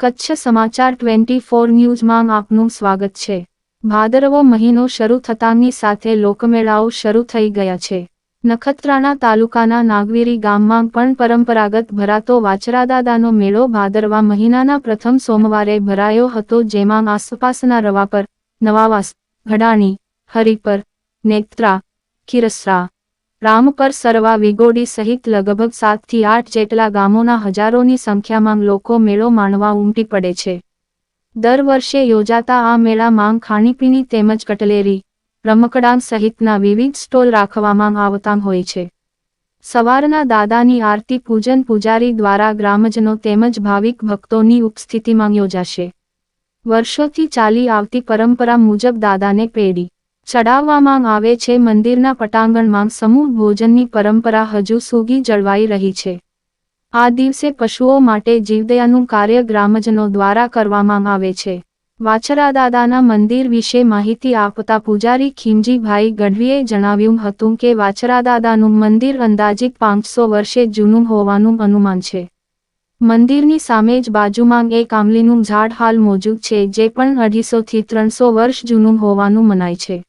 કચ્છ સમાચાર twenty four ન્યૂઝમાં આપનું સ્વાગત છે. ભાદરવો મહિનો શરૂ થતાંની સાથે લોકમેળાઓ શરૂ થઈ ગયા છે. નખત્રાણા તાલુકાના નાગવીરી ગામમાં પણ પરંપરાગત ભરાતો વાચરાદાદાનો મેળો ભાદરવા મહિનાના પ્રથમ સોમવારે ભરાયો હતો, જેમાં આસપાસના રવાપર, નવાવાસ ઘડાણી હરિપર, નેત્રા, ખીરસરા રામપર સરવા વિગોડી સહિત લગભગ સાતથી આઠ જેટલા ગામોના હજારોની સંખ્યામાં લોકો મેળો માણવા ઉમટી પડે છે. દર વર્ષે યોજાતા આ મેળામાં ખાણીપીણી તેમજ કટલેરી, રમકડાં સહિતના વિવિધ સ્ટોલ રાખવામાં આવતા હોય છે. સવારના દાદાની આરતી પૂજન પૂજારી દ્વારા ગ્રામજનો તેમજ ભાવિક ભક્તોની ઉપસ્થિતિમાં યોજાશે. વર્ષોથી ચાલી આવતી પરંપરા મુજબ દાદાને પેડી ચડાવવામાં આવે છે. મંદિરના પટાંગણમાં સમૂહ ભોજનની પરંપરા હજુ સૂગી જળવાઈ રહી છે. આ દિવસે પશુઓ માટે જીવદયાનું કાર્ય ગ્રામજનો દ્વારા કરવામાં આવે છે. વાછરાદાદાના મંદિર વિશે માહિતી આપતા પૂજારી ખીમજીભાઈ ગઢવીએ જણાવ્યું હતું કે વાછરાદાદાનું મંદિર અંદાજિત પાંચસો વર્ષે જૂનું હોવાનું અનુમાન છે. મંદિરની સામે જ બાજુમાં એક આંબલીનું ઝાડ હાલ મોજૂદ છે, જે પણ અઢીસોથી ત્રણસો વર્ષ જૂનું હોવાનું મનાય છે.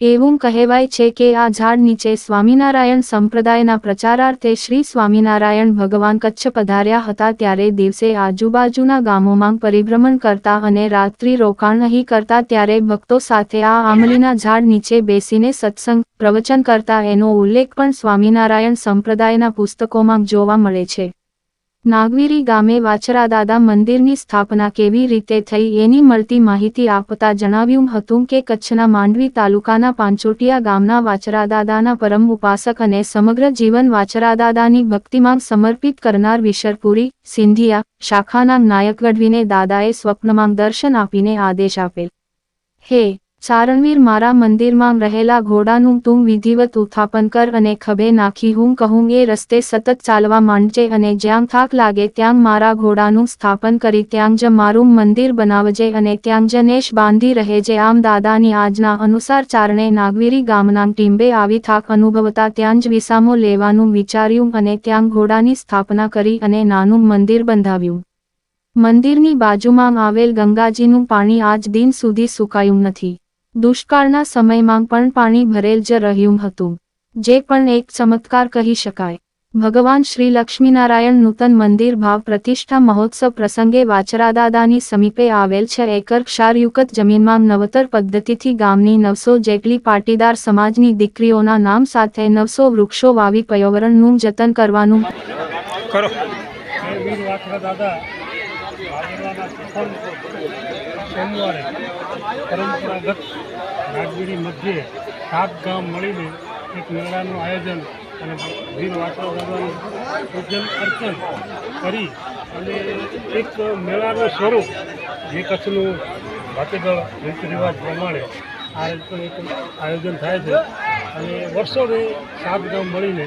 એવું કહેવાય છે કે આ ઝાડ નીચે સ્વામિનારાયણ સંપ્રદાયના પ્રચારાર્થે શ્રી સ્વામિનારાયણ ભગવાન કચ્છ પધાર્યા હતા ત્યારે દિવસે આજુબાજુના ગામોમાં પરિભ્રમણ કરતા અને રાત્રિ રોકાણ નહીં કરતા ત્યારે ભક્તો સાથે આ આંબલીના ઝાડ નીચે બેસીને સત્સંગ, પ્રવચન કરતા એનો ઉલ્લેખ પણ સ્વામિનારાયણ સંપ્રદાયના પુસ્તકોમાં જોવા મળે છે. નાગવીરી ગામે વાછરાદાદા મંદિરની સ્થાપના કેવી રીતે થઈ એની મળતી માહિતી આપતા જણાવ્યું હતું કે કચ્છના માંડવી તાલુકાના પાંચોટિયા ગામના વાછરાદાદાના પરમ ઉપાસક અને સમગ્ર જીવન વાછરાદાદાની ભક્તિમાં સમર્પિત કરનાર વિશરપુરી, સિંધિયા, શાખાના નાયક ગઢવીને દાદાએ સ્વપ્નમાં દર્શન આપીને આદેશ આપેલ. હે ચારણવીર મારા મંદિરમાં રહેલા ઘોડાનું તું વિધિવત ઉત્થાપન કર અને ખભે નાખી હું કહું એ રસ્તે સતત ચાલવા માંડજે અને જ્યાં થાક લાગે ત્યાં મારા ઘોડાનું સ્થાપન કરી ત્યાં જ મારું મંદિર બનાવજે અને ત્યાં જ નેશ બાંધી રહેજે. આમ દાદાની આજના અનુસાર ચારણે નાગવીરી ગામના ટીંબે આવી થાક અનુભવતા ત્યાં જ વિસામો લેવાનું વિચાર્યું અને ત્યાં ઘોડાની સ્થાપના કરી અને નાનું મંદિર બંધાવ્યું. મંદિરની બાજુમાં આવેલ ગંગાજીનું પાણી આજ દિન સુધી સુકાયું નથી. દુષ્કાળના સમયમાં પણ પાણી ભરેલ જ રહ્યું હતું. જે પણ એક ચમત્કાર કહી શકાય. ભગવાન શ્રી લક્ષ્મીનારાયણ નૂતન મંદિર ભાવ પ્રતિષ્ઠા મહોત્સવ પ્રસંગે વાચરાદાદાની સમીપે આવેલ છે એકર ક્ષારયુક્ત જમીનમાં નવતર પદ્ધતિથી ગામની નવસો જેટલી પાટીદાર સમાજની દીકરીઓના નામ સાથે નવસો વૃક્ષો વાવી પર્યાવરણનું જતન કરવાનું કરો. દાદા ભાદરવાના સોમવારે પરંપરાગત રાજગીરી મધ્યે સાત ગામ મળીને એક મેળાનું આયોજન અને વીર વાછરા કરવાનું પૂજન અર્ચન કરી અને એક મેળાનું સ્વરૂપ જે કચ્છનું ભાતીગળ રીત રિવાજ પ્રમાણે આ રીતનું એક આયોજન થાય છે. અને વર્ષોથી સાત ગામ મળીને